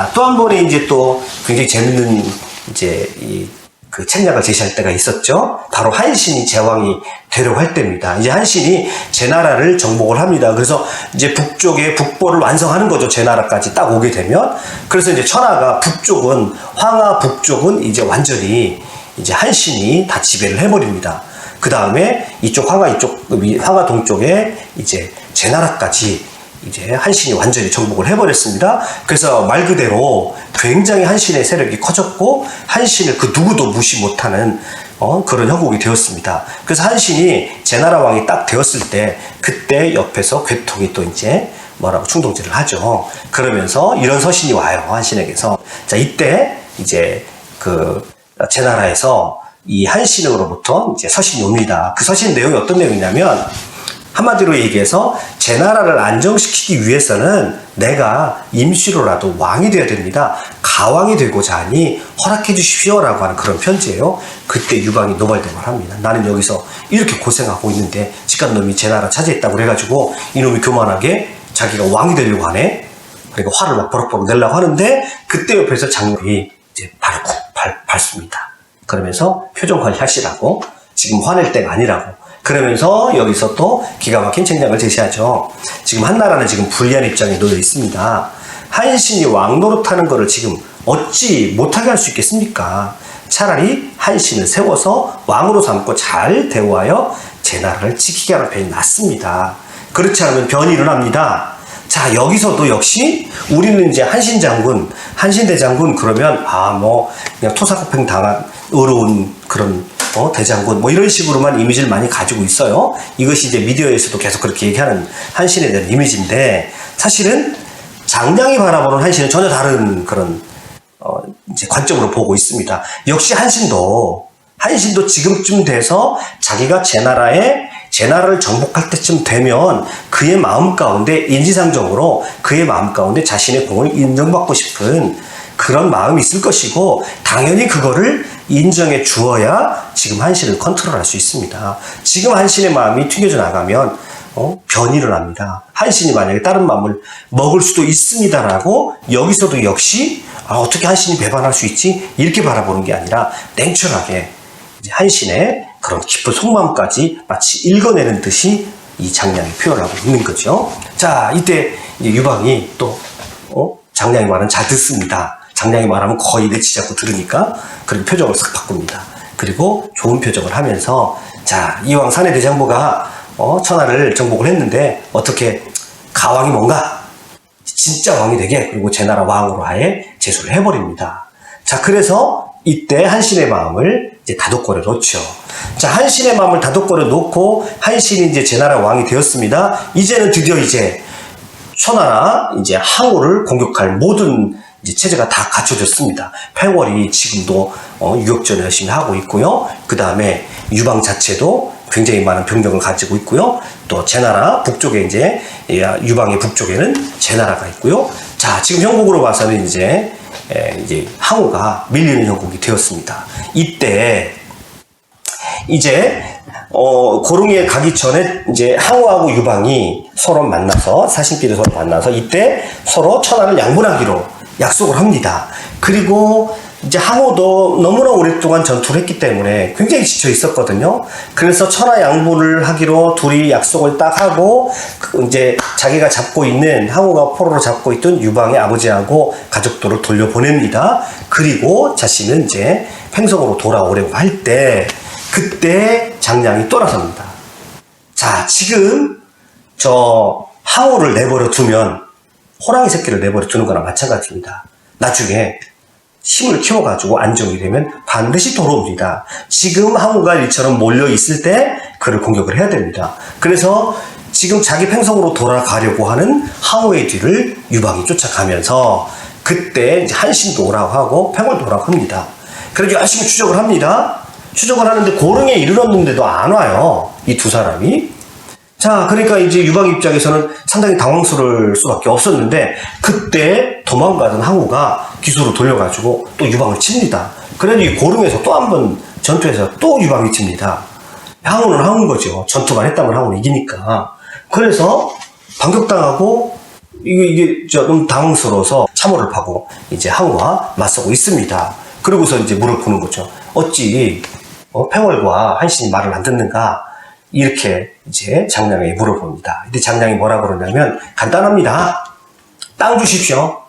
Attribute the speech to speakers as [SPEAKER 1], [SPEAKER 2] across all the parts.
[SPEAKER 1] 아, 또 한 번에 이제 또 굉장히 재밌는 이제 이 그 책략을 제시할 때가 있었죠. 바로 한신이 제왕이 되려고 할 때입니다. 이제 한신이 제 나라를 정복을 합니다. 그래서 이제 북쪽에 북보를 완성하는 거죠. 제 나라까지 딱 오게 되면. 그래서 이제 천하가 북쪽은 황하 북쪽은 이제 완전히 이제 한신이 다 지배를 해버립니다. 그 다음에 이쪽 황하 이쪽 위- 황하 동쪽에 이제 제 나라까지 이제 한신이 완전히 정복을 해버렸습니다. 그래서 말 그대로 굉장히 한신의 세력이 커졌고 한신을 그 누구도 무시 못하는 어, 그런 형국이 되었습니다. 그래서 한신이 제나라 왕이 딱 되었을 때 그때 옆에서 괴통이 또 이제 뭐라고 충동질을 하죠. 그러면서 이런 서신이 와요 한신에게서. 자 이때 이제 그 제나라에서 이 한신으로부터 이제 서신이 옵니다. 그 서신 내용이 어떤 내용이냐면 한마디로 얘기해서 제 나라를 안정시키기 위해서는 내가 임시로라도 왕이 되어야 됩니다. 가왕이 되고자 하니 허락해 주십시오라고 하는 그런 편지예요. 그때 유방이 노발대발 합니다. 나는 여기서 이렇게 고생하고 있는데 직간 놈이 제 나라 차지했다고 그래가지고 이놈이 교만하게 자기가 왕이 되려고 하네. 그러니까 화를 막 버럭버럭 내려고 하는데 그때 옆에서 장로이 이제 발을 쿡 발, 밟습니다. 그러면서 표정 관리하시라고 지금 화낼 때가 아니라고 그러면서 여기서 또 기가 막힌 책략을 제시하죠. 지금 한나라는 지금 불리한 입장에 놓여 있습니다. 한신이 왕 노릇하는 거를 지금 어찌 못하게 할 수 있겠습니까? 차라리 한신을 세워서 왕으로 삼고 잘 대우하여 제 나라를 지키게 하는 편이 낫습니다. 그렇지 않으면 변이 일어납니다. 자, 여기서도 역시 우리는 이제 한신 장군, 한신 대장군 그러면 아, 뭐 그냥 토사구팽 당한 어려운 그런 어, 대장군 뭐 이런 식으로만 이미지를 많이 가지고 있어요. 이것이 이제 미디어에서도 계속 그렇게 얘기하는 한신에 대한 이미지인데 사실은 장량이 바라보는 한신은 전혀 다른 그런 어, 이제 관점으로 보고 있습니다. 역시 한신도 한신도 지금쯤 돼서 자기가 제 나라에 제 나라를 정복할 때쯤 되면 그의 마음 가운데 인지상정으로 그의 마음 가운데 자신의 공을 인정받고 싶은 그런 마음이 있을 것이고 당연히 그거를 인정해 주어야 지금 한신을 컨트롤할 수 있습니다. 지금 한신의 마음이 튕겨져 나가면 어? 변이 일어납니다. 한신이 만약에 다른 마음을 먹을 수도 있습니다라고 여기서도 역시 아, 어떻게 한신이 배반할 수 있지? 이렇게 바라보는 게 아니라 냉철하게 한신의 그런 깊은 속마음까지 마치 읽어내는 듯이 이 장량이 표현을 하고 있는 거죠. 자, 이때 유방이 또, 어? 장량이 말은 잘 듣습니다. 장량이 말하면 거의 내치 잡고 들으니까 그리고 표정을 싹 바꿉니다. 그리고 좋은 표정을 하면서 자, 이왕 사내 대장부가 어, 천하를 정복을 했는데 어떻게 가왕이 뭔가 진짜 왕이 되게 그리고 제 나라 왕으로 아예 제수를 해버립니다. 자, 그래서 이때 한신의 마음을 이제 다독거려 놓죠. 자, 한신의 마음을 다독거려 놓고 한신이 이제 제 나라 왕이 되었습니다. 이제는 드디어 이제 천하나 이제 항우를 공격할 모든 이제 체제가 다 갖춰졌습니다. 팽월이 지금도 어, 유격전을 열심히 하고 있고요. 그 다음에 유방 자체도 굉장히 많은 병력을 가지고 있고요. 또 제나라 북쪽에 이제 예, 유방의 북쪽에는 제나라가 있고요. 자 지금 형국으로 봐서는 이제 에, 이제 항우가 밀리는 형국이 되었습니다. 이때 이제 어, 고릉에 가기 전에 이제 항우하고 유방이 서로 만나서 사신끼리 서로 만나서 이때 서로 천하를 양분하기로 약속을 합니다. 그리고 이제 항우도 너무나 오랫동안 전투를 했기 때문에 굉장히 지쳐 있었거든요. 그래서 천하 양분을 하기로 둘이 약속을 딱 하고 그 이제 자기가 잡고 있는 항우가 포로로 잡고 있던 유방의 아버지하고 가족들을 돌려보냅니다. 그리고 자신은 이제 팽성으로 돌아오려고 할 때 그때 장량이 또 나섭니다. 자, 지금 저 항우를 내버려 두면 호랑이 새끼를 내버려 두는 거랑 마찬가지입니다. 나중에 힘을 키워가지고 안정이 되면 반드시 돌아옵니다. 지금 항우가 이처럼 몰려 있을 때 그를 공격을 해야 됩니다. 그래서 지금 자기 팽성으로 돌아가려고 하는 항우의 뒤를 유방이 쫓아가면서 그때 한신도 오라고 하고 팽월도 오라고 합니다. 그래서 열심히 추적을 합니다. 추적을 하는데 고릉에 이르렀는데도 안 와요. 이 두 사람이. 자, 그러니까 이제 유방 입장에서는 상당히 당황스러울 수밖에 없었는데 그때 도망가던 항우가 기수로 돌려가지고 또 유방을 칩니다. 그래도 이 고릉에서 또 한 번 전투에서 또 유방이 칩니다. 항우는 항우인 거죠. 전투만 했다면 항우는 이기니까. 그래서 반격당하고 이게, 이게, 저, 너무 당황스러워서 참호를 파고, 이제 항우와 맞서고 있습니다. 그러고서 이제 물을 푸는 거죠. 어찌, 어, 팽월과 한신이 말을 안 듣는가? 이렇게 이제 장량에게 물어봅니다. 근데 장량이 뭐라 그러냐면, 간단합니다. 땅 주십시오.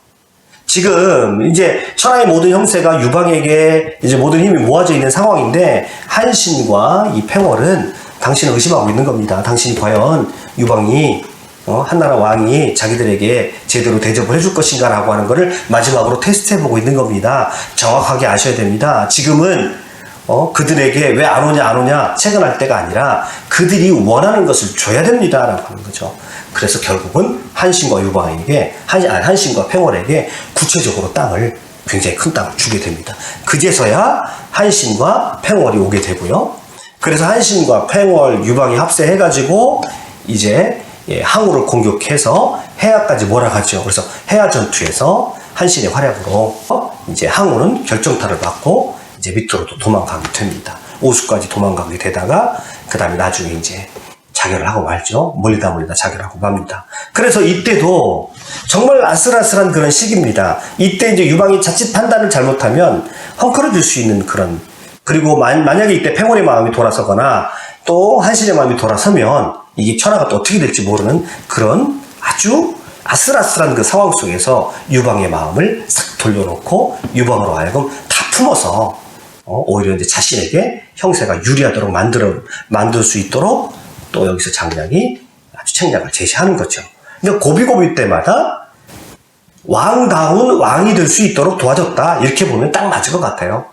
[SPEAKER 1] 지금 이제 천하의 모든 형세가 유방에게 이제 모든 힘이 모아져 있는 상황인데 한신과 이 팽월은 당신을 의심하고 있는 겁니다. 당신이 과연 유방이 어, 한나라 왕이 자기들에게 제대로 대접을 해줄 것인가 라고 하는 것을 마지막으로 테스트해보고 있는 겁니다. 정확하게 아셔야 됩니다. 지금은 어, 그들에게 왜 안 오냐 안 오냐 채근할 때가 아니라 그들이 원하는 것을 줘야 됩니다라고 하는 거죠. 그래서 결국은 한신과 유방에게 한, 아니, 한신과 팽월에게 구체적으로 땅을 굉장히 큰 땅을 주게 됩니다. 그제서야 한신과 팽월이 오게 되고요. 그래서 한신과 팽월, 유방이 합세해가지고 이제 예, 항우를 공격해서 해야까지 몰아가죠. 그래서 해야 전투에서 한신의 활약으로 어, 이제 항우는 결정타를 받고 이제 밑으로 또 도망가게 됩니다. 오수까지 도망가게 되다가 그 다음에 나중에 이제 자결을 하고 말죠. 멀리다 멀리다 자결하고 맙니다. 그래서 이때도 정말 아슬아슬한 그런 시기입니다. 이때 이제 유방이 자칫 판단을 잘못하면 헝클어질 수 있는 그런 그리고 만, 만약에 이때 팽원의 마음이 돌아서거나 또 한신의 마음이 돌아서면 이게 천하가 또 어떻게 될지 모르는 그런 아주 아슬아슬한 그 상황 속에서 유방의 마음을 싹 돌려놓고 유방으로 하여금 다 품어서 어, 오히려 이제 자신에게 형세가 유리하도록 만들어 만들 수 있도록 또 여기서 장량이 아주 책략을 제시하는 거죠. 그러니까 고비고비 때마다 왕다운 왕이 될 수 있도록 도와줬다 이렇게 보면 딱 맞을 것 같아요.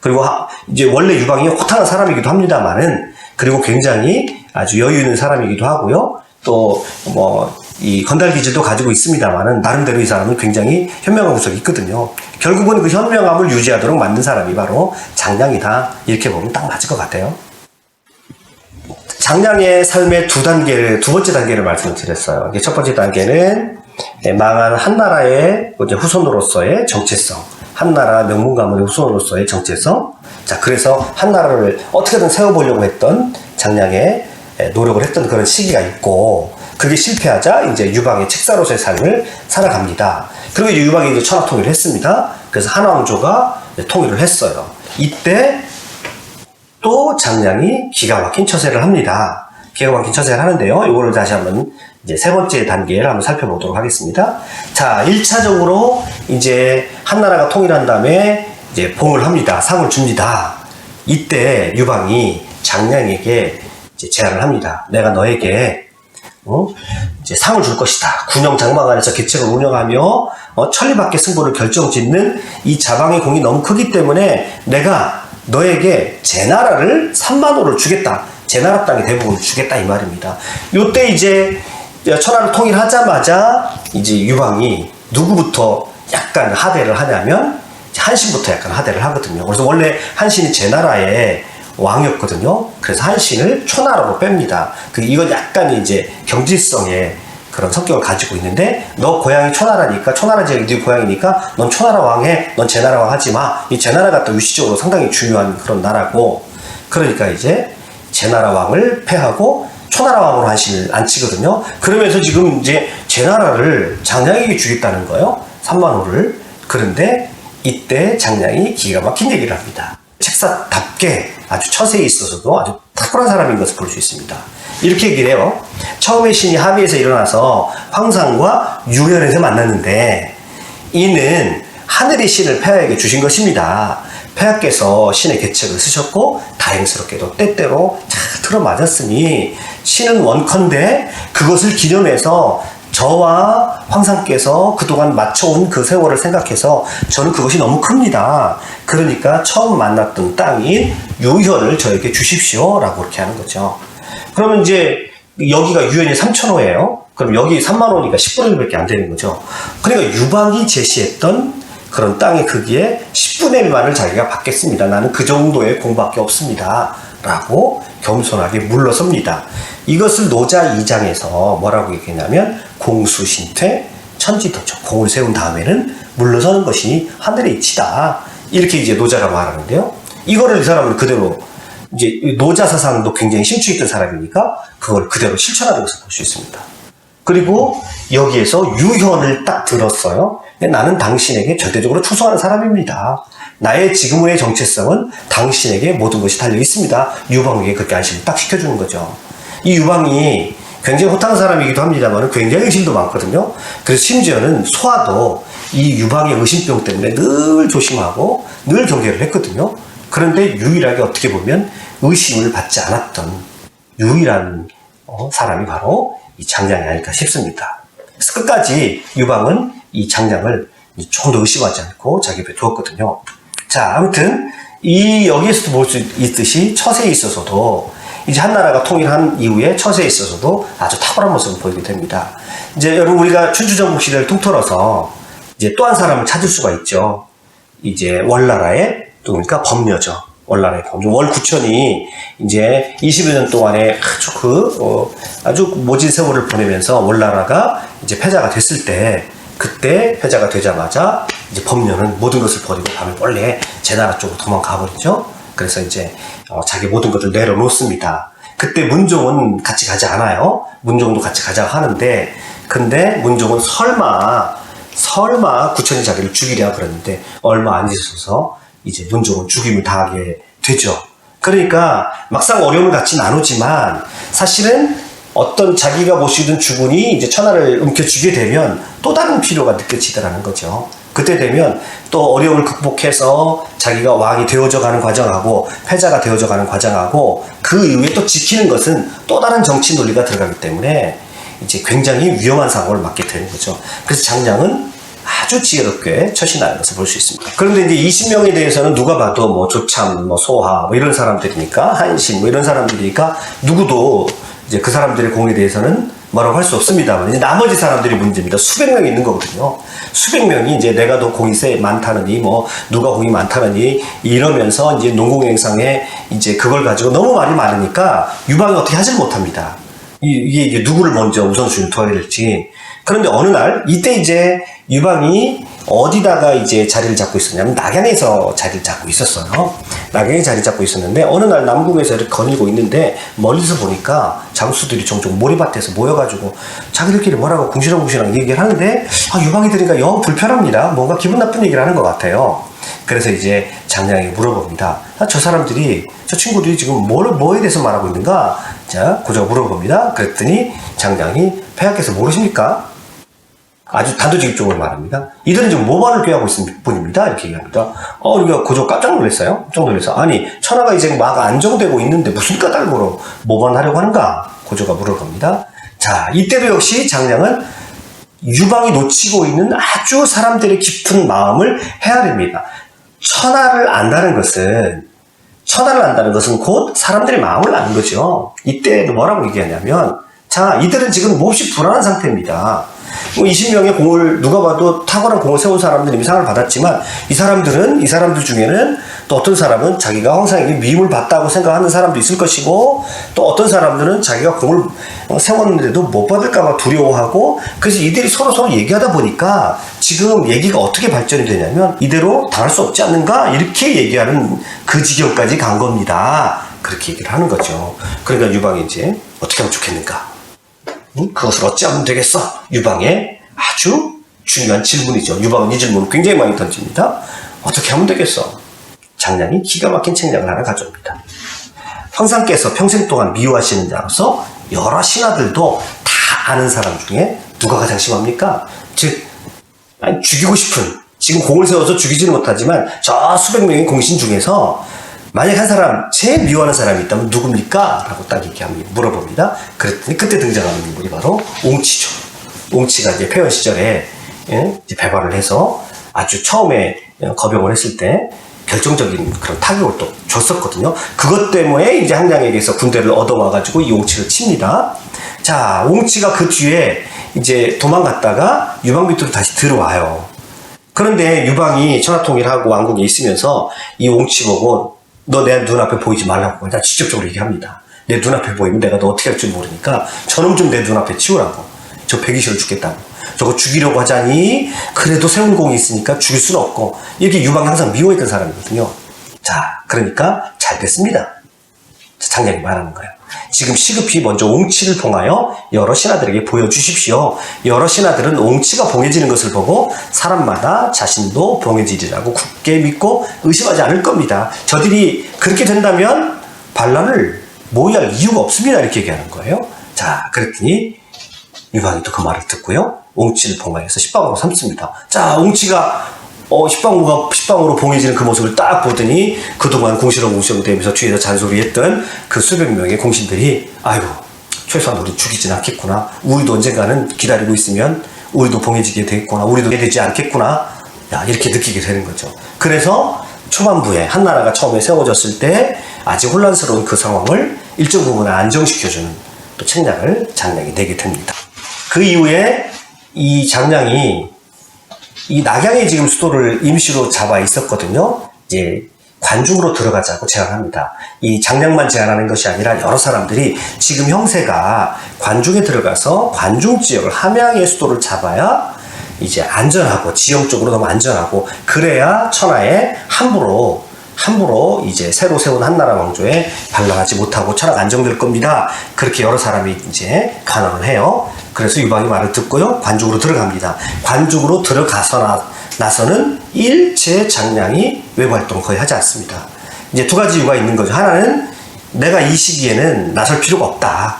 [SPEAKER 1] 그리고 하- 이제 원래 유방이 호탕한 사람이기도 합니다만은 그리고 굉장히 아주 여유 있는 사람이기도 하고요. 또 뭐 이 건달 기질도 가지고 있습니다만은 나름대로 이 사람은 굉장히 현명한 구석이 있거든요. 결국은 그 현명함을 유지하도록 만든 사람이 바로 장량이다 이렇게 보면 딱 맞을 것 같아요. 장량의 삶의 두 단계를 두 번째 단계를 말씀을 드렸어요. 이게 첫 번째 단계는 예, 망한 한 나라의 이제 후손으로서의 정체성, 한 나라 명문 가문의 후손으로서의 정체성. 자, 그래서 한 나라를 어떻게든 세워보려고 했던 장량의 예, 노력을 했던 그런 시기가 있고, 그게 실패하자 이제 유방의 책사로서의 삶을 살아갑니다. 그리고 유방이 이제 천하 통일을 했습니다. 그래서 이제 통일을 했어요. 이때 또 장량이 기가 막힌 처세를 합니다. 기가 막힌 처세를 하는데요. 이거를 다시 한번 이제 세 번째 단계를 한번 살펴보도록 하겠습니다. 자, 1차적으로 이제 한나라가 통일한 다음에 이제 봉을 합니다. 상을 줍니다. 이때 유방이 장량에게 제안을 합니다. 내가 너에게 어? 이제 상을 줄 것이다. 군영 장막 안에서 개척을 운영하며 어, 천리밖의 승부를 결정짓는 이 자방의 공이 너무 크기 때문에 내가 너에게 제 나라를 3만 호를 주겠다. 제 나라 땅의 대부분을 주겠다 이 말입니다. 요때 이제 천하를 통일하자마자 이제 유방이 누구부터 약간 하대를 하냐면 한신부터 약간 하대를 하거든요. 그래서 원래 한신이 제 나라의 왕이었거든요. 그래서 한신을 초나라로 뺍니다. 그 이건 약간 이제 경질성의 그런 성격을 가지고 있는데 너 고향이 초나라니까 초나라 지역이 네 고향이니까 넌 초나라 왕해 넌 제나라 왕 하지 마이 제나라가 또 위시적으로 상당히 중요한 그런 나라고. 그러니까 이제 제나라 왕을 패하고 초나라 왕으로 한신을 앉히거든요. 그러면서 지금 이제 제나라를 장량에게 주겠다는 거예요. 3만 호를. 그런데 이때 장량이 기가 막힌 얘기를 합니다. 책사답게 아주 처세에 있어서도 아주 탁월한 사람인 것을 볼 수 있습니다. 이렇게 얘기를 해요. 처음에 신이 합의에서 일어나서 황상과 유연에서 만났는데 이는 하늘이 신을 폐하에게 주신 것입니다. 폐하께서 신의 계책을 쓰셨고 다행스럽게도 때때로 잘 틀어맞았으니 신은 원컨대 그것을 기념해서 저와 황상께서 그동안 맞춰온 그 세월을 생각해서 저는 그것이 너무 큽니다. 그러니까 처음 만났던 땅인 유현을 저에게 주십시오. 라고 그렇게 하는 거죠. 그러면 이제 여기가 유현이 3천호예요. 그럼 여기 3만 호니까 10분의 1밖에 안 되는 거죠. 그러니까 유방이 제시했던 그런 땅의 크기의 10분의 1만을 자기가 받겠습니다. 나는 그 정도의 공밖에 없습니다. 라고 겸손하게 물러섭니다. 이것을 노자 2장에서 뭐라고 얘기했냐면 공수신퇴 천지도죠. 공을 세운 다음에는 물러서는 것이 하늘의 이치다. 이렇게 이제 노자가 말하는데요. 이거를 이 사람은 그대로 이제 노자 사상도 굉장히 있던 사람이니까 그걸 그대로 실천하는 것을 볼 수 있습니다. 그리고 여기에서 유현을 딱 들었어요. 나는 당신에게 절대적으로 충성하는 사람입니다. 나의 지금의 정체성은 당신에게 모든 것이 달려 있습니다. 유방에게 그렇게 안심을 딱 시켜주는 거죠. 이 유방이 굉장히 호탕한 사람이기도 합니다만 굉장히 의심도 많거든요. 그래서 심지어는 소아도 이 유방의 의심병 때문에 늘 조심하고 늘 경계를 했거든요. 그런데 유일하게 어떻게 보면 의심을 받지 않았던 유일한 어, 사람이 바로 이 장량이 아닐까 싶습니다. 그래서 끝까지 유방은 이 장량을 조금 더 의심하지 않고 자기 배에 두었거든요. 자, 아무튼 이 여기에서도 볼 수 있듯이 처세에 있어서도 이제 한 나라가 통일한 이후에 처세에 있어서도 아주 탁월한 모습을 보이게 됩니다. 이제 여러분 우리가 춘추전국 시대를 통틀어서 이제 또 한 사람을 찾을 수가 있죠. 이제 월나라의 누굽니까 범녀죠. 월나라의 범녀. 월구천이 이제 20여 년 동안에 아주 그 어, 아주 모진 세월을 보내면서 월나라가 이제 패자가 됐을 때 그때 패자가 되자마자 이제 범녀는 모든 것을 버리고 밤에 원래 제 나라 쪽으로 도망가 버리죠. 그래서 이제 어, 자기 모든 것을 내려놓습니다. 그때 문종은 같이 가지 않아요. 문종도 같이 가자고 하는데 근데 문종은 설마 설마 구천이 자기를 죽이랴 그랬는데 얼마 안 있어서 이제 문종은 죽임을 당하게 되죠. 그러니까 막상 어려움을 같이 나누지만 사실은 어떤 자기가 모시던 주군이 이제 천하를 움켜쥐게 되면 또 다른 필요가 느껴지더라는 거죠. 그때 되면 또 어려움을 극복해서 자기가 왕이 되어져 가는 과정하고 패자가 되어져 가는 과정하고 그 이후에 또 지키는 것은 또 다른 정치 논리가 들어가기 때문에 이제 굉장히 위험한 상황을 맞게 되는 거죠. 그래서 장량은 아주 지혜롭게 처신하는 것을 볼 수 있습니다. 그런데 이제 20명에 대해서는 누가 봐도 뭐 조참, 뭐 소하, 뭐 이런 사람들이니까 한신, 뭐 이런 사람들이니까 누구도 이제 그 사람들의 공에 대해서는 뭐라고 할 수 없습니다만 이제 나머지 사람들이 문제입니다. 수백 명이 있는 거거든요. 수백 명이 이제 내가 더 공이 세 많다느니 뭐 누가 공이 많다느니 이러면서 이제 농공행상에 이제 그걸 가지고 너무 말이 많으니까 유방이 어떻게 하질 못합니다. 이- 이게 누구를 먼저 우선순위를 둬야 될지. 그런데 어느 날 이때 이제 유방이 어디다가 이제 자리를 잡고 있었냐면 낙양에서 자리를 잡고 있었어요. 낙양에 자리 잡고 있었는데 어느 날 남궁에서 이렇게 거닐고 있는데 멀리서 보니까 장수들이 종종 모리밭에서 모여가지고 자기들끼리 뭐라고 궁시렁궁시렁 얘기를 하는데 아, 유방이 들으니까 영 불편합니다. 뭔가 기분 나쁜 얘기를 하는 것 같아요. 그래서 이제 장량에게 물어봅니다. 아, 저 사람들이 저 친구들이 지금 뭘 뭐에 대해서 말하고 있는가? 자 고조가 물어봅니다. 그랬더니 장량이 폐하께서 모르십니까? 아주 단도직입적으로 말합니다. 이들은 지금 모반을 꾀하고 있을 뿐입니다. 이렇게 얘기합니다. 어, 우리가 고조 깜짝 놀랐어요. 깜짝 놀라서. 아니, 천하가 이제 막 안정되고 있는데 무슨 까닭으로 모반하려고 하는가? 고조가 물어봅니다. 자, 이때도 역시 장량은 유방이 놓치고 있는 아주 사람들의 깊은 마음을 헤아립니다. 천하를 안다는 것은 천하를 안다는 것은 곧 사람들의 마음을 아는 거죠. 이때도 뭐라고 얘기하냐면 자 이들은 지금 몹시 불안한 상태입니다. 뭐 20명의 공을 누가 봐도 탁월한 공을 세운 사람들은 이미 상을 받았지만 이 사람들은 이 사람들 중에는 또 어떤 사람은 자기가 항상 이게 미움을 받다고 생각하는 사람도 있을 것이고 또 어떤 사람들은 자기가 공을 어, 세웠는데도 못 받을까봐 두려워하고 그래서 이들이 서로 서로 얘기하다 보니까 지금 얘기가 어떻게 발전이 되냐면 이대로 당할 수 없지 않는가 이렇게 얘기하는 그 지경까지 간 겁니다. 그렇게 얘기를 하는 거죠. 그러니까 유방이 이제 어떻게 하면 좋겠는가? 응? 그것을 어찌하면 되겠어? 유방의 아주 중요한 질문이죠. 유방은 이 질문을 굉장히 많이 던집니다. 어떻게 하면 되겠어? 장량이 기가 막힌 책략을 하나 가져옵니다. 황상께서 평생 동안 미워하시는 자로서 여러 신하들도 다 아는 사람 중에 누가 가장 심합니까? 즉, 아니, 죽이고 싶은, 지금 공을 세워서 죽이지는 못하지만 저 수백 명의 공신 중에서 만약 한 사람, 제일 미워하는 사람이 있다면 누굽니까? 라고 딱 얘기합니다. 물어봅니다. 그랬더니 그때 등장하는 인물이 바로 옹치죠. 옹치가 이제 폐원 시절에 예? 이제 배발을 해서 아주 처음에 거병을 했을 때 결정적인 그런 타격을 또 줬었거든요. 그것 때문에 이제 한량에게서 군대를 얻어와가지고 이 옹치를 칩니다. 자, 옹치가 그 뒤에 이제 도망갔다가 유방 밑으로 다시 들어와요. 그런데 유방이 천하통일하고 왕궁에 있으면서 이 옹치 보고 너 내 눈앞에 보이지 말라고 나 직접적으로 얘기합니다. 내 눈앞에 보이면 내가 너 어떻게 할 줄 모르니까 저놈 좀 내 눈앞에 치우라고. 저 배기실을 죽겠다고. 저거 죽이려고 하자니 그래도 세운 공이 있으니까 죽일 수는 없고 이렇게 유방이 항상 미워했던 사람이거든요. 자, 그러니까 잘 됐습니다. 장량이 말하는 거예요. 지금 시급히 먼저 옹치를 봉하여 여러 신하들에게 보여주십시오. 여러 신하들은 옹치가 봉해지는 것을 보고 사람마다 자신도 봉해지리라고 굳게 믿고 의심하지 않을 겁니다. 저들이 그렇게 된다면 반란을 모의할 이유가 없습니다. 이렇게 얘기하는 거예요. 자, 그랬더니 유방이 또 그 말을 듣고요. 옹치를 봉하여서 십방으로 삼습니다. 자, 옹치가 어, 십방우가 십방으로 봉해지는 그 모습을 딱 보더니 그동안 공시렁공시렁 대면서 뒤에서 잔소리했던 그 수백 명의 공신들이 아이고 최소한 우리 죽이진 않겠구나. 우리도 언젠가는 기다리고 있으면 우리도 봉해지게 되겠구나. 우리도 되지 않겠구나. 야 이렇게 느끼게 되는 거죠. 그래서 초반부에 한나라가 처음에 세워졌을 때 아직 혼란스러운 그 상황을 일정 부분 안정시켜주는 또 책략을 장량이 내게 됩니다. 그 이후에 이 장량이 이 낙양에 지금 수도를 임시로 잡아 있었거든요. 이제 관중으로 들어가자고 제안합니다. 이 장량만 제안하는 것이 아니라 여러 사람들이 지금 형세가 관중에 들어가서 관중 지역을 함양의 수도를 잡아야 이제 안전하고 지형적으로 너무 안전하고 그래야 천하에 함부로 함부로 이제 새로 세운 한나라 왕조에 반란하지 못하고 천하가 안정될 겁니다. 그렇게 여러 사람이 이제 간언을 해요. 그래서 유방이 말을 듣고요. 관중으로 들어갑니다. 관중으로 들어가서 나, 나서는 일체 장량이 외부 활동 거의 하지 않습니다. 이제 두 가지 이유가 있는 거죠. 하나는 내가 이 시기에는 나설 필요가 없다.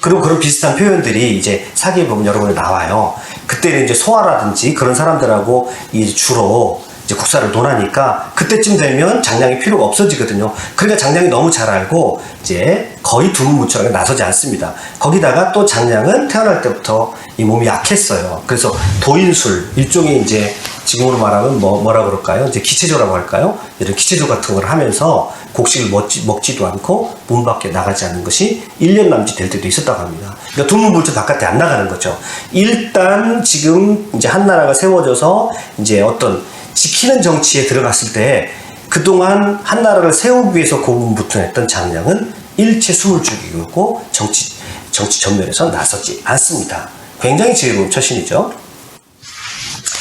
[SPEAKER 1] 그리고 그런 비슷한 표현들이 이제 사기에 보면 여러 번 나와요. 그때는 이제 소아라든지 그런 사람들하고 이제 주로 이제 국사를 논하니까 그때쯤 되면 장량이 필요가 없어지거든요. 그러니까 장량이 너무 잘 알고 이제 거의 두문무출하게 나서지 않습니다. 거기다가 또 장량은 태어날 때부터 이 몸이 약했어요. 그래서 도인술 일종의 이제 지금으로 말하면 뭐, 뭐라 그럴까요? 이제 기체조라고 할까요? 이런 기체조 같은 걸 하면서 곡식을 먹지, 먹지도 않고 문 밖에 나가지 않는 것이 1년 남짓 될 때도 있었다고 합니다. 그러니까 두문불주 바깥에 안 나가는 거죠. 일단 지금 이제 한나라가 세워져서 이제 어떤 지키는 정치에 들어갔을 때 그동안 한나라를 세우기 위해서 고군분투했던 장량은 일체 숨을 죽이고 정치, 정치 전면에서 나서지 않습니다. 굉장히 지혜로운 처신이죠.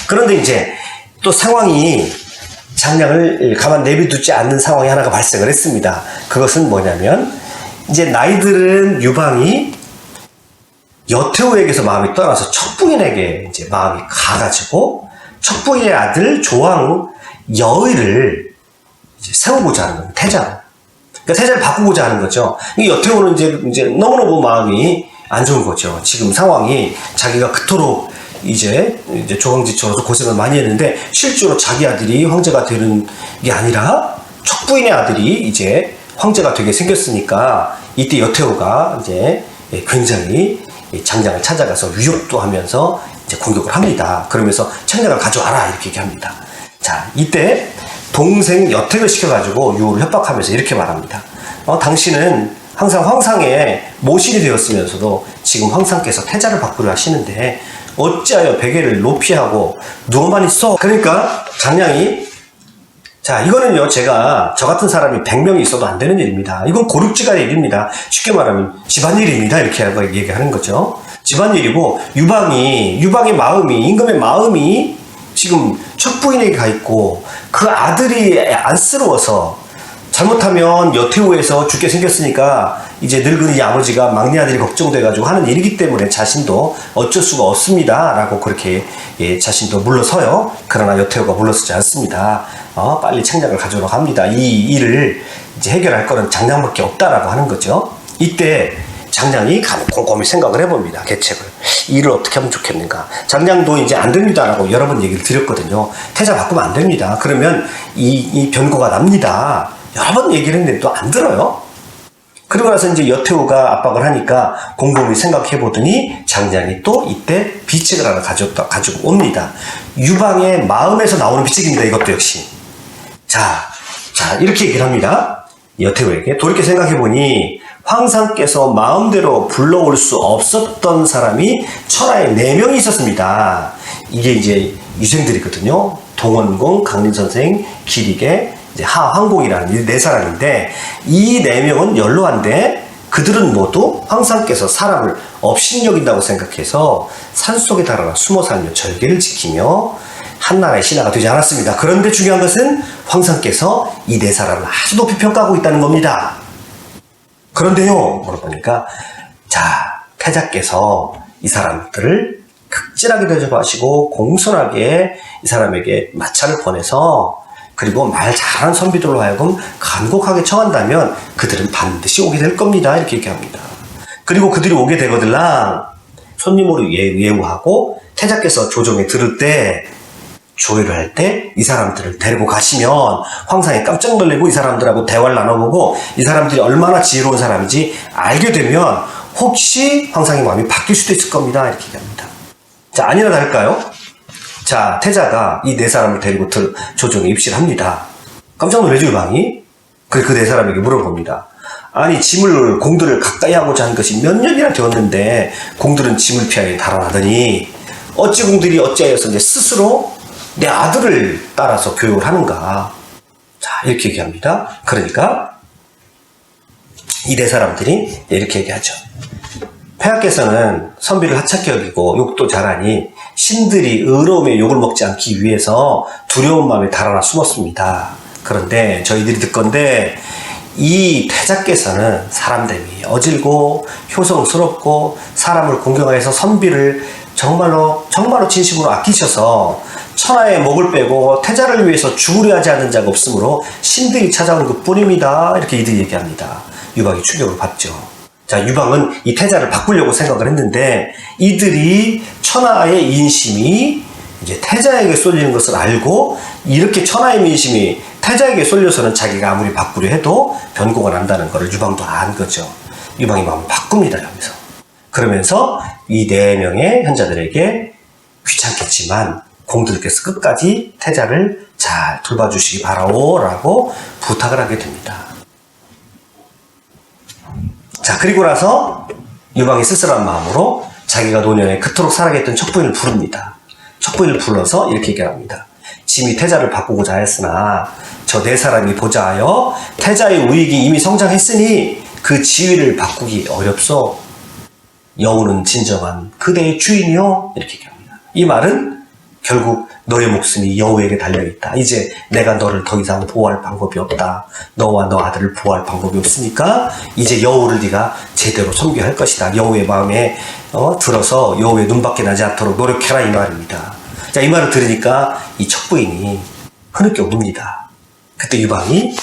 [SPEAKER 1] 그런데 이제 또 상황이 장량을 가만 내비두지 않는 상황이 하나가 발생을 했습니다. 그것은 뭐냐면 이제 나이들은 유방이 여태우에게서 마음이 떠나서 척부인에게 이제 마음이 가가지고 척부인의 아들 조왕 여의를 세우고자 하는 겁니다. 태자로. 그러니까 태자를 바꾸고자 하는 거죠. 이 여태우는 이제, 이제 너무너무 마음이 안 좋은 거죠. 지금 상황이 자기가 그토록 이제, 이제 조강지처로서 고생을 많이 했는데 실제로 자기 아들이 황제가 되는 게 아니라 척부인의 아들이 이제 황제가 되게 생겼으니까 이때 여태우가 이제 굉장히 장장을 찾아가서 위협도 하면서 이제 공격을 합니다. 그러면서 책략을 가져와라 이렇게 얘기합니다. 자 이때 동생 여택을 시켜가지고 유호를 협박하면서 이렇게 말합니다. 어, 당신은 항상 황상의 모신이 되었으면서도 지금 황상께서 태자를 바꾸려 하시는데 어찌하여 베개를 높이 하고 누워만 있어? 그러니까 장량이 자, 이거는요, 제가, 저 같은 사람이 100명이 있어도 안 되는 일입니다. 이건 고륙지간의 일입니다. 쉽게 말하면 집안일입니다. 이렇게 얘기하는 거죠. 집안일이고, 유방이, 유방의 마음이, 임금의 마음이 지금 첫 부인에게 가 있고, 그 아들이 안쓰러워서, 잘못하면 여태우에서 죽게 생겼으니까 이제 늙은 이 아버지가 막내 아들이 걱정돼가지고 하는 일이기 때문에 자신도 어쩔 수가 없습니다. 라고 그렇게 예, 자신도 물러서요. 그러나 여태우가 물러서지 않습니다. 어, 빨리 책략을 가져오러 갑니다. 이 일을 이제 해결할 거는 장량밖에 없다라고 하는 거죠. 이때 장량이 곰곰이 생각을 해봅니다. 계책을. 이 일을 어떻게 하면 좋겠는가. 장량도 이제 안 됩니다라고 여러 번 얘기를 드렸거든요. 태자 바꾸면 안 됩니다. 그러면 이, 이 변고가 납니다. 여러 번 얘기를 했는데 또 안 들어요. 그러고 나서 이제 여태우가 압박을 하니까 곰곰이 생각해 보더니 장량이 또 이때 비책을 하나 가져다, 가지고 옵니다. 유방의 마음에서 나오는 비책입니다. 이것도 역시. 자, 자, 이렇게 얘기를 합니다. 여태우에게. 돌이켜 생각해 보니 황상께서 마음대로 불러올 수 없었던 사람이 천하에 네 명이 있었습니다. 이게 이제 유생들이거든요. 동원공, 강림선생, 이제 하황공이라는 이네 사람인데 이 네 명은 연로한데 그들은 모두 황상께서 사람을 업신여긴다고 생각해서 산속에 달아나 숨어 살며 절개를 지키며 한나라의 신하가 되지 않았습니다. 그런데 중요한 것은 황상께서 이 네 사람을 아주 높이 평가하고 있다는 겁니다. 그런데요, 물어보니까, 자, 태자께서 이 사람들을 극진하게 대접하시고 공손하게 이 사람에게 마차를 보내서 그리고 말 잘하는 선비들로 하여금 간곡하게 청한다면 그들은 반드시 오게 될 겁니다. 이렇게 얘기합니다. 그리고 그들이 오게 되거들랑 손님으로 예- 예우하고 태자께서 조정에 들을 때 조회를 할 때 이 사람들을 데리고 가시면 황상이 깜짝 놀래고 이 사람들하고 대화를 나눠보고 이 사람들이 얼마나 지혜로운 사람인지 알게 되면 혹시 황상의 마음이 바뀔 수도 있을 겁니다. 이렇게 얘기합니다. 자, 아니나 다를까요? 자, 태자가 이 네 사람을 데리고 들, 조정에 입실을 합니다. 깜짝 놀래죠, 유방이? 그래, 그 네 사람에게 물어봅니다. 아니, 짐을, 공들을 가까이 하고자 한 것이 몇 년이나 되었는데, 공들은 짐을 피하여 달아나더니, 어찌 공들이 어찌하여서 이제 스스로 내 아들을 따라서 교육을 하는가. 자, 이렇게 얘기합니다. 그러니까, 이네 사람들이 이렇게 얘기하죠. 폐하께서는 선비를 하찮게 여기고 욕도 잘하니 신들이 의로움에 욕을 먹지 않기 위해서 두려운 마음에 달아나 숨었습니다. 그런데 저희들이 듣건데 이 태자께서는 사람됨이 어질고 효성스럽고 사람을 공경하여서 선비를 정말로 정말로 진심으로 아끼셔서 천하의 목을 빼고 태자를 위해서 죽으려 하지 않는 자가 없으므로 신들이 찾아오는 것 뿐입니다. 이렇게 이들이 얘기합니다. 유방이 충격을 받죠. 자, 유방은 이 태자를 바꾸려고 생각을 했는데 이들이 천하의 인심이 이제 태자에게 쏠리는 것을 알고 이렇게 천하의 민심이 태자에게 쏠려서는 자기가 아무리 바꾸려 해도 변고가 난다는 것을 유방도 안 거죠. 유방이 마음을 바꿉니다, 여기서. 그러면서 이 네 명의 현자들에게 귀찮겠지만 공들께서 끝까지 태자를 잘 돌봐주시기 바라오라고 부탁을 하게 됩니다. 자, 그리고 나서 유방이 쓸쓸한 마음으로 자기가 노년에 그토록 사랑했던 척부인을 부릅니다. 척부인을 불러서 이렇게 얘기합니다. 짐이 태자를 바꾸고자 하였으나 저 네 사람이 보자 하여 태자의 우익이 이미 성장했으니 그 지위를 바꾸기 어렵소. 여우는 진정한 그대의 주인이요. 이렇게 얘기합니다. 이 말은 결국 너의 목숨이 여우에게 달려있다. 이제 내가 너를 더 이상 보호할 방법이 없다. 너와 너 아들을 보호할 방법이 없으니까 이제 여우를 네가 제대로 섬겨할 것이다. 여우의 마음에 어, 들어서 여우의 눈밖에 나지 않도록 노력해라 이 말입니다. 자, 이 말을 들으니까 이 척부인이 흐느껴 웁니다. 그때 유방이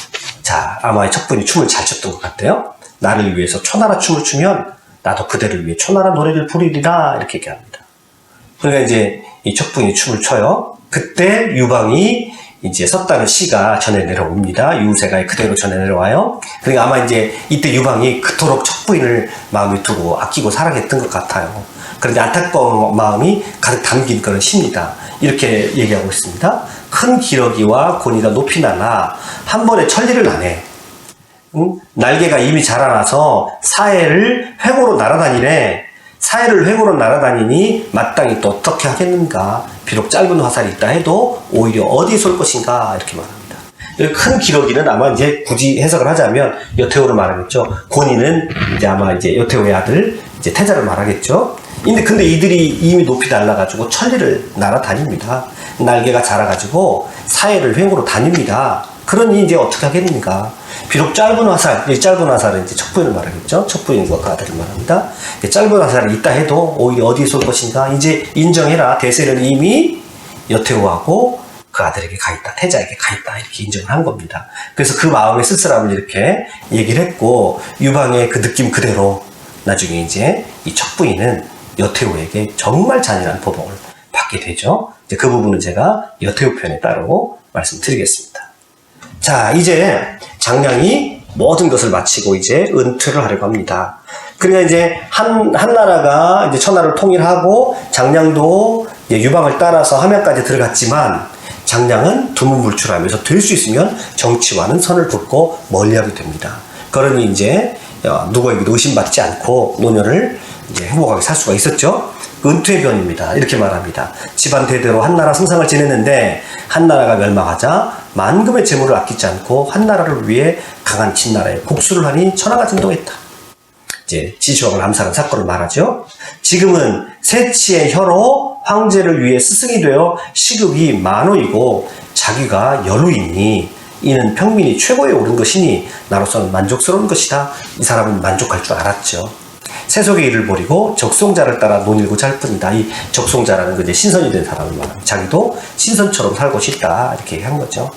[SPEAKER 1] 자, 아마 이 척부인이 춤을 잘 췄던 것 같아요. 나를 위해서 초나라 춤을 추면 나도 그대를 위해 초나라 노래를 부리리라 이렇게 얘기합니다. 그러니까 이제 이 척부인이 춤을 춰요. 그때 유방이 이제 썼다는 시가 전해 내려옵니다. 유세가 그대로 전해 내려와요. 그러니까 아마 이제 이때 유방이 그토록 척부인을 마음에 두고 아끼고 사랑했던 것 같아요. 그런데 안타까운 마음이 가득 담긴 그런 시입니다. 이렇게 얘기하고 있습니다. 큰 기러기와 고니가 높이 날아 한 번에 천리를 나네. 응? 날개가 이미 자라나서 사해를 회고로 날아다니네. 사해를 회고로 날아다니니 마땅히 또 어떻게 하겠는가. 비록 짧은 화살이 있다 해도 오히려 어디에 쏠 것인가. 이렇게 말합니다. 큰 기러기는 아마 이제 굳이 해석을 하자면 여태오를 말하겠죠. 고니는 이제 아마 이제 여태오의 아들 이제 태자를 말하겠죠. 근데 근데 이들이 이미 높이 날아가지고 천리를 날아다닙니다. 날개가 자라가지고 사해를 횡으로 다닙니다. 그러니 이제 어떻게 하겠는가? 비록 짧은 화살, 이 짧은 화살은 이제 척부인을 말하겠죠. 척부인과 그 아들을 말합니다. 이 짧은 화살이 있다 해도 오히려 어디에 쏠 것인가? 이제 인정해라. 대세는 이미 여태오하고 그 아들에게 가 있다. 태자에게 가 있다. 이렇게 인정을 한 겁니다. 그래서 그 마음의 쓸쓸함을 이렇게 얘기를 했고 유방의 그 느낌 그대로 나중에 이제 이 척부인은 여태오에게 정말 잔인한 보복을 받게 되죠. 이제 그 부분은 제가 여태오 편에 따로 말씀드리겠습니다. 자, 이제 장량이 모든 것을 마치고 이제 은퇴를 하려고 합니다. 그러니까 이제 한, 한 나라가 이제 천하를 통일하고 장량도 유방을 따라서 함양까지 들어갔지만 장량은 두문불출하면서 될 수 있으면 정치와는 선을 긋고 멀리하게 됩니다. 그러니 이제 어, 누구에게도 의심받지 않고 노년을 이제 행복하게 살 수가 있었죠. 은퇴변입니다. 이렇게 말합니다. 집안 대대로 한 나라 승상을 지냈는데 한 나라가 멸망하자 만금의 재물을 아끼지 않고 한 나라를 위해 강한 진나라에 복수를 하니 천하가 진동했다. 이제 지시왕을 암살한 사건을 말하죠. 지금은 세치의 혀로 황제를 위해 스승이 되어 시급이 만호이고 자기가 여루이니 이는 평민이 최고에 오른 것이니 나로서는 만족스러운 것이다. 이 사람은 만족할 줄 알았죠. 세속의 일을 버리고 적송자를 따라 논일고 잘 뿐이다. 이 적송자라는 건 이제 신선이 된 사람을 말합니다. 자기도 신선처럼 살고 싶다. 이렇게 한 거죠.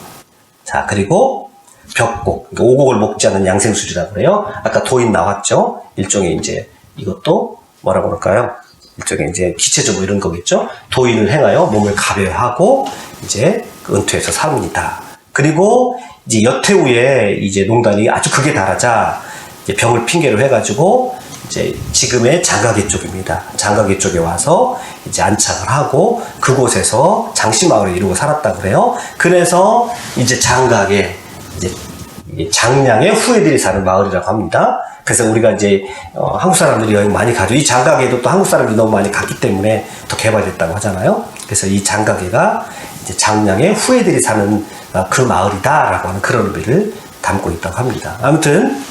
[SPEAKER 1] 자, 그리고 벽곡. 그러니까 오곡을 먹지 않는 양생수리라고 그래요. 아까 도인 나왔죠? 일종의 이제 이것도 뭐라고 그럴까요? 일종의 이제 기체적으로 이런 거겠죠? 도인을 행하여 몸을 가벼워하고 이제 그 은퇴해서 삽니다. 그리고 이제 여태 후에 이제 농단이 아주 극에 달하자 이제 병을 핑계로 해가지고 이제 지금의 장가계 쪽입니다. 장가계 쪽에 와서 이제 안착을 하고 그곳에서 장씨마을을 이루고 살았다 그래요. 그래서 이제 장가계 이제 이 장량의 후예들이 사는 마을이라고 합니다. 그래서 우리가 이제 어, 한국 사람들이 여행 많이 가죠. 이 장가계도 또 한국 사람들이 너무 많이 갔기 때문에 더 개발됐다고 하잖아요. 그래서 이 장가계가 이제 장량의 후예들이 사는 어, 그 마을이다라고 하는 그런 의미를 담고 있다고 합니다. 아무튼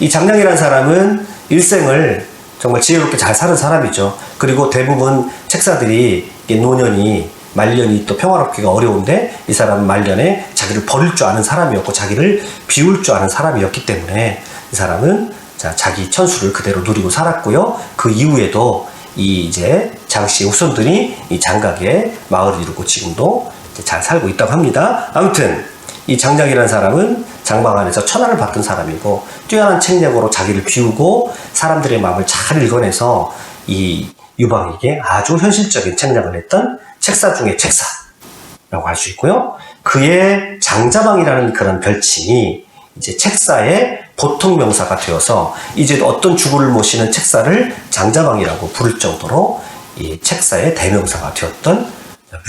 [SPEAKER 1] 이 장량이라는 사람은 일생을 정말 지혜롭게 잘 사는 사람이죠. 그리고 대부분 책사들이 노년이 말년이 또 평화롭기가 어려운데 이 사람은 말년에 자기를 버릴 줄 아는 사람이었고 자기를 비울 줄 아는 사람이었기 때문에 이 사람은 자, 자기 천수를 그대로 누리고 살았고요. 그 이후에도 이 이제 장씨의 후손들이 이 장각의 마을을 이루고 지금도 잘 살고 있다고 합니다. 아무튼 이 장작이라는 사람은 장방 안에서 천하를 받던 사람이고 뛰어난 책략으로 자기를 비우고 사람들의 마음을 잘 읽어내서 이 유방에게 아주 현실적인 책략을 했던 책사 중의 책사라고 할 수 있고요. 그의 장자방이라는 그런 별칭이 이제 책사의 보통 명사가 되어서 이제 어떤 주부를 모시는 책사를 장자방이라고 부를 정도로 이 책사의 대명사가 되었던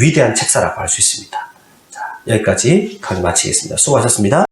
[SPEAKER 1] 위대한 책사라고 할 수 있습니다. 자, 여기까지 강의 마치겠습니다. 수고하셨습니다.